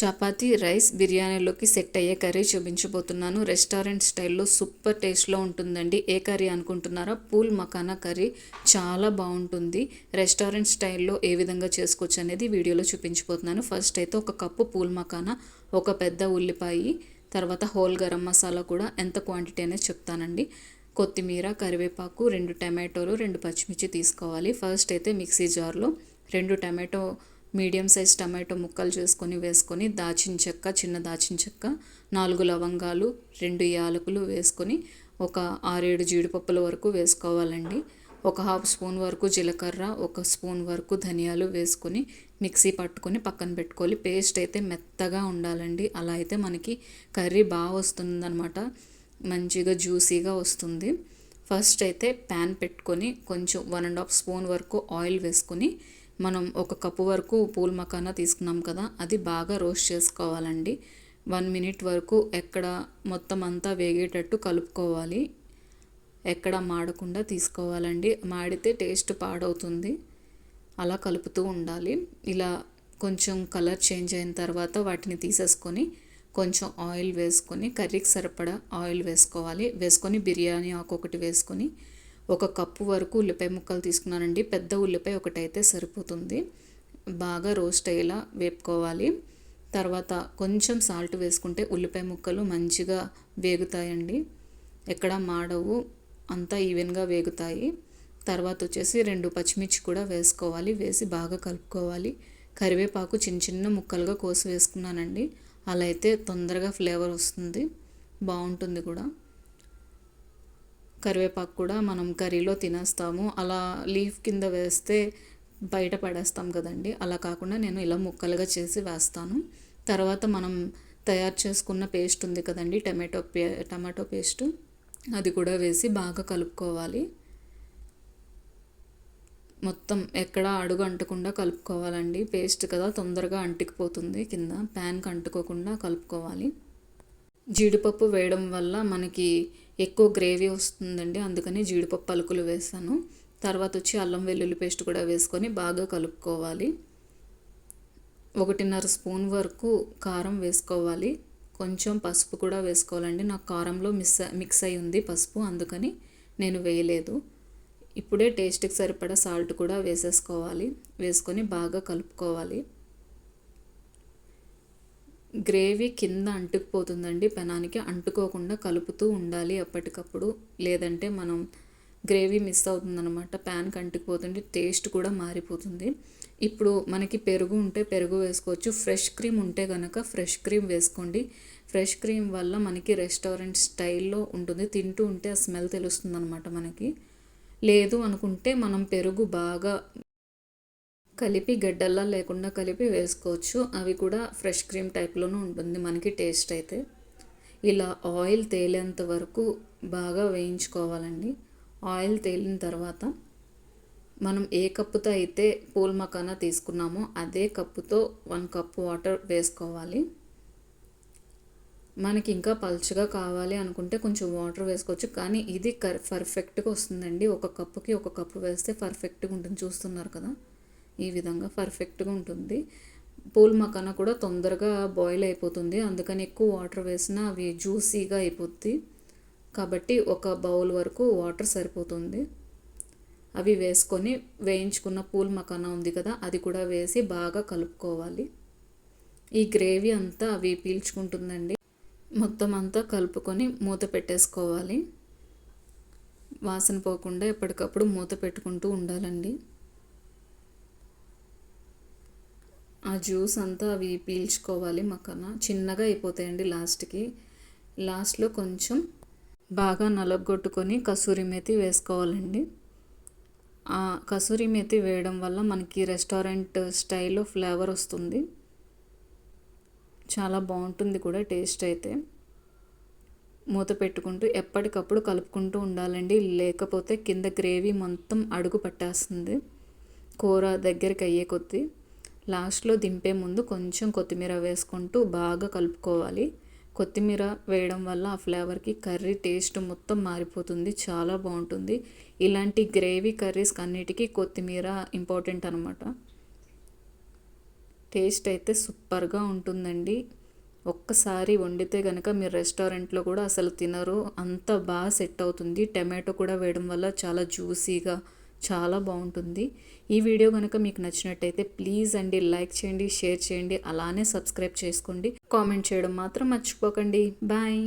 Chapati rice బిర్యానీలోకి set అయ్యే curry చూపించబోతున్నాను. రెస్టారెంట్ స్టైల్లో సూపర్ టేస్ట్లో ఉంటుందండి. ఏ కర్రీ అనుకుంటున్నారా? పూల్ మకానా కర్రీ చాలా బాగుంటుంది. రెస్టారెంట్ స్టైల్లో ఏ విధంగా చేసుకోవచ్చు అనేది వీడియోలో చూపించబోతున్నాను. ఫస్ట్ అయితే ఒక కప్పు పూల్ మకానా ఒక పెద్ద ఉల్లిపాయ తర్వాత హోల్ గరం మసాలా కూడా ఎంత క్వాంటిటీ అనేది చెప్తానండి. కొత్తిమీర కరివేపాకు రెండు టమాటోలు రెండు పచ్చిమిర్చి తీసుకోవాలి. ఫస్ట్ అయితే మిక్సీ జార్లో రెండు టమాటో మీడియం సైజ్ టమాటో ముక్కలు చేసుకొని వేసుకొని దాచిన చెక్క చిన్న దాచిన చెక్క నాలుగు లవంగాలు రెండు యాలకులు వేసుకొని ఒక ఆరేడు జీడిపప్పుల వరకు వేసుకోవాలండి. ఒక హాఫ్ స్పూన్ వరకు జీలకర్ర ఒక స్పూన్ వరకు ధనియాలు వేసుకొని మిక్సీ పట్టుకొని పక్కన పెట్టుకోవాలి. పేస్ట్ అయితే మెత్తగా ఉండాలండి. అలా అయితే మనకి కర్రీ బాగా వస్తుందన్నమాట. మంచిగా జ్యూసీగా వస్తుంది. ఫస్ట్ అయితే ప్యాన్ పెట్టుకొని కొంచెం వన్ అండ్ హాఫ్ స్పూన్ వరకు ఆయిల్ వేసుకొని మనం ఒక కప్పు వరకు పూల్ మకానా తీసుకున్నాం కదా అది బాగా రోస్ట్ చేసుకోవాలండి. వన్ మినిట్ వరకు ఎక్కడ మొత్తం అంతా వేగేటట్టు కలుపుకోవాలి. ఎక్కడ మాడకుండా తీసుకోవాలండి. మాడితే టేస్ట్ పాడవుతుంది. అలా కలుపుతూ ఉండాలి. ఇలా కొంచెం కలర్ చేంజ్ అయిన తర్వాత వాటిని తీసేసుకొని కొంచెం ఆయిల్ వేసుకొని కర్రీకి సరిపడా ఆయిల్ వేసుకోవాలి. వేసుకొని బిర్యానీ ఆకు ఒకటి వేసుకొని ఒక కప్పు వరకు ఉల్లిపాయ ముక్కలు తీసుకున్నానండి. పెద్ద ఉల్లిపాయ ఒకటైతే సరిపోతుంది. బాగా రోస్ట్ అయ్యేలా వేపుకోవాలి. తర్వాత కొంచెం సాల్ట్ వేసుకుంటే ఉల్లిపాయ ముక్కలు మంచిగా వేగుతాయండి. ఎక్కడ మాడవు అంతా ఈవెన్గా వేగుతాయి. తర్వాత వచ్చేసి రెండు పచ్చిమిర్చి కూడా వేసుకోవాలి. వేసి బాగా కలుపుకోవాలి. కరివేపాకు చిన్న చిన్న ముక్కలుగా కోసి వేసుకున్నానండి. అలా అయితే తొందరగా ఫ్లేవర్ వస్తుంది. బాగుంటుంది కూడా. కరివేపాకు కూడా మనం కర్రీలో తినేస్తాము. అలా లీఫ్ కింద వేస్తే బయట పడేస్తాం కదండి. అలా కాకుండా నేను ఇలా ముక్కలుగా చేసి వేస్తాను. తర్వాత మనం తయారు చేసుకున్న పేస్ట్ ఉంది కదండి టమాటో పే టమాటో పేస్ట్. అది కూడా వేసి బాగా కలుపుకోవాలి. మొత్తం ఎక్కడ అడుగు అంటకుండా కలుపుకోవాలండి. పేస్ట్ కదా తొందరగా అంటికిపోతుంది కింద. ప్యాన్కి అంటుకోకుండా కలుపుకోవాలి. జీడిపప్పు వేయడం వల్ల మనకి ఎక్కువ గ్రేవీ వస్తుందండి అందుకని జీడిపప్పు పలుకులు వేసాను. తర్వాత వచ్చి అల్లం వెల్లుల్లి పేస్ట్ కూడా వేసుకొని బాగా కలుపుకోవాలి. ఒకటిన్నర స్పూన్ వరకు కారం వేసుకోవాలి. కొంచెం పసుపు కూడా వేసుకోవాలండి. నాకు కారంలో మిస్ మిక్స్ అయి ఉంది పసుపు అందుకని నేను వేయలేదు. ఇప్పుడే టేస్ట్కి సరిపడా సాల్ట్ కూడా వేసేసుకోవాలి. వేసుకొని బాగా కలుపుకోవాలి. గ్రేవీ కింద అంటుకుపోతుందండి. పెనానికి అంటుకోకుండా కలుపుతూ ఉండాలి ఎప్పటికప్పుడు లేదంటే మనం గ్రేవీ మిస్ అవుతుందన్నమాట. ప్యాన్కి అంటుకుపోతుంది టేస్ట్ కూడా మారిపోతుంది. ఇప్పుడు మనకి పెరుగు ఉంటే పెరుగు వేసుకోవచ్చు. ఫ్రెష్ క్రీమ్ ఉంటే కనుక ఫ్రెష్ క్రీమ్ వేసుకోండి. ఫ్రెష్ క్రీమ్ వల్ల మనకి రెస్టారెంట్ స్టైల్లో ఉంటుంది. తింటూ ఉంటే ఆ స్మెల్ తెలుస్తుంది అనమాట మనకి. లేదు అనుకుంటే మనం పెరుగు బాగా కలిపి గడ్డల్లా లేకుండా కలిపి వేసుకోవచ్చు. అవి కూడా ఫ్రెష్ క్రీమ్ టైప్లోనూ ఉంటుంది మనకి టేస్ట్ అయితే. ఇలా ఆయిల్ తేలేంత వరకు బాగా వేయించుకోవాలండి. ఆయిల్ తేలిన తర్వాత మనం ఏ కప్పుతో అయితే పూల్ మకానా తీసుకున్నామో అదే కప్పుతో వన్ కప్ వాటర్ వేసుకోవాలి. మనకి ఇంకా పలుచగా కావాలి అనుకుంటే కొంచెం వాటర్ వేసుకోవచ్చు. కానీ ఇది కర్ పర్ఫెక్ట్గా వస్తుందండి. ఒక కప్పుకి ఒక కప్పు వేస్తే పర్ఫెక్ట్గా ఉంటుంది. చూస్తున్నారు కదా? ఈ విధంగా పర్ఫెక్ట్గా ఉంటుంది. పూల్ మకానా కూడా తొందరగా బాయిల్ అయిపోతుంది. అందుకని ఎక్కువ వాటర్ వేసినా అవి జ్యూసీగా అయిపోద్ది. కాబట్టి ఒక బౌల్ వరకు వాటర్ సరిపోతుంది. అవి వేసుకొని వేయించుకున్న పూల్ మకానా ఉంది కదా అది కూడా వేసి బాగా కలుపుకోవాలి. ఈ గ్రేవీ అంతా అవి పీల్చుకుంటుందండి. మొత్తం అంతా కలుపుకొని మూత పెట్టేసుకోవాలి. వాసన పోకుండా ఎప్పటికప్పుడు మూత పెట్టుకుంటూ ఉండాలండి. ఆ జ్యూస్ అంతా అవి పీల్చుకోవాలి మక్కన. చిన్నగా అయిపోతాయండి లాస్ట్కి. లాస్ట్లో కొంచెం బాగా నలగొట్టుకొని కసూరి మెతి వేసుకోవాలండి. ఆ కసూరి మెతి వేయడం వల్ల మనకి రెస్టారెంట్ స్టైల్లో ఫ్లేవర్ వస్తుంది. చాలా బాగుంటుంది కూడా టేస్ట్ అయితే. మూత పెట్టుకుంటూ ఎప్పటికప్పుడు కలుపుకుంటూ ఉండాలండి. లేకపోతే కింద గ్రేవీ మొత్తం అడుగు పట్టేస్తుంది. కూర దగ్గరికి అయ్యే కొద్దీ. లాస్ట్లో దింపే ముందు కొంచెం కొత్తిమీర వేసుకుంటూ బాగా కలుపుకోవాలి. కొత్తిమీర వేయడం వల్ల ఆ ఫ్లేవర్కి కర్రీ టేస్ట్ మొత్తం మారిపోతుంది. చాలా బాగుంటుంది. ఇలాంటి గ్రేవీ కర్రీస్ అన్నిటికీ కొత్తిమీర ఇంపార్టెంట్ అనమాట టేస్ట్ అయితే సూపర్గా ఉంటుందండి. ఒక్కసారి వండితే కనుక మీరు రెస్టారెంట్లో కూడా అసలు తినరు. అంత బాగా సెట్ అవుతుంది. టమాటో కూడా వేయడం వల్ల చాలా జ్యూసీగా చాలా బాగుంటుంది. ఈ వీడియో కనుక మీకు నచ్చినట్టయితే ప్లీజ్ అండి లైక్ చేయండి షేర్ చేయండి అలానే సబ్స్క్రైబ్ చేసుకోండి. కామెంట్ చేయడం మాత్రం మర్చిపోకండి. బాయ్.